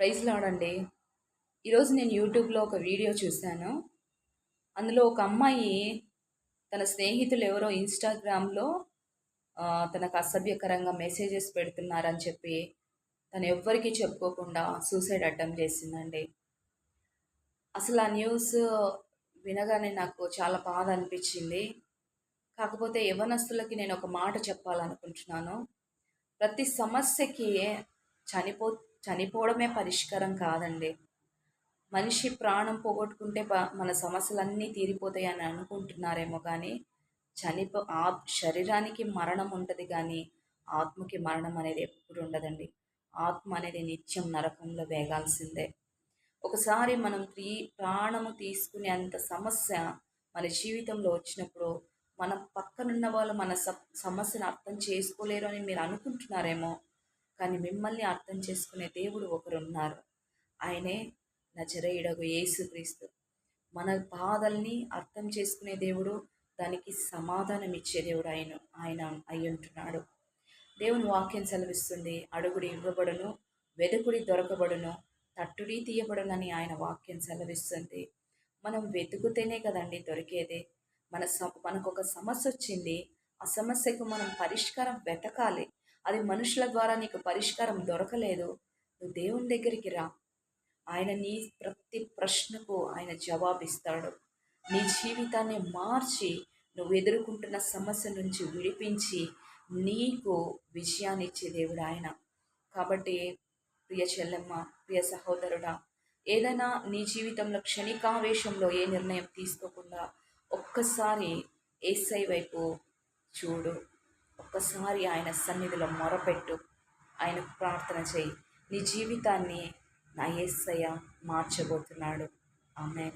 Praise లాడండి. ఈరోజు నేను యూట్యూబ్లో ఒక వీడియో చూశాను. అందులో ఒక అమ్మాయి తన స్నేహితులు ఎవరో ఇన్స్టాగ్రామ్లో తనకు అసభ్యకరంగా మెసేజెస్ పెడుతున్నారని చెప్పి తను ఎవ్వరికీ చెప్పుకోకుండా సూసైడ్ అటెంప్ట్ చేసిందండి. అసలు ఆ న్యూస్ వినగానే నాకు చాలా బాధ అనిపించింది. కాకపోతే యవనస్తులకి నేను ఒక మాట చెప్పాలనుకుంటున్నాను. ప్రతి సమస్యకి చనిపో చనిపోవడమే పరిష్కారం కాదండి. మనిషి ప్రాణం పోగొట్టుకుంటే మన సమస్యలన్నీ తీరిపోతాయని అనుకుంటున్నారేమో కానీ చనిపో ఆ శరీరానికి మరణం ఉంటుంది కానీ ఆత్మకి మరణం అనేది ఎప్పుడు ఉండదండి. ఆత్మ అనేది నిత్యం నరకంలో వేగాల్సిందే. ఒకసారి మనం తీ ప్రాణము తీసుకునే అంత సమస్య మన జీవితంలో వచ్చినప్పుడు మన పక్కనున్న వాళ్ళు మన సమస్యను అర్థం చేసుకోలేరు అని మీరు అనుకుంటున్నారేమో కానీ మిమ్మల్ని అర్థం చేసుకునే దేవుడు ఒకరు ఉన్నారు ఆయనే నజరేయుడగు యేసుక్రీస్తు మన బాధల్ని అర్థం చేసుకునే దేవుడు దానికి సమాధానం ఇచ్చే దేవుడు ఆయన ఆయన అయి ఉంటున్నాడు. దేవుని వాక్యం సెలవిస్తుంది అడుగుడి ఇవ్వబడును వెదుకుడి దొరకబడును తట్టుడి తీయబడునని ఆయన వాక్యం సెలవిస్తుంది. మనం వెతుకుతేనే కదండి దొరికేది. మన స మనకు ఒక సమస్య వచ్చింది ఆ సమస్యకు మనం పరిష్కారం వెతకాలి. అది మనుషుల ద్వారా నీకు పరిష్కారం దొరకలేదు. నువ్వు దేవుని దగ్గరికి రా. ఆయన నీ ప్రతి ప్రశ్నకు ఆయన జవాబిస్తాడు. నీ జీవితాన్ని మార్చి నువ్వు ఎదుర్కొంటున్న సమస్య నుంచి విడిపించి నీకు విజయాన్ని ఇచ్చే దేవుడు ఆయన. కాబట్టి ప్రియ చెల్లెమ్మ ప్రియ సహోదరుడా ఏదైనా నీ జీవితంలో క్షణికావేశంలో ఏ నిర్ణయం తీసుకోకుండా ఒక్కసారి ఏసై వైపు చూడు. ఒక్కసారి ఆయన సన్నిధిలో మొరపెట్టు. ఆయనకు ప్రార్థన చేయి. నీ జీవితాన్ని నా ఏసయ్య మార్చబోతున్నాడు. ఆమె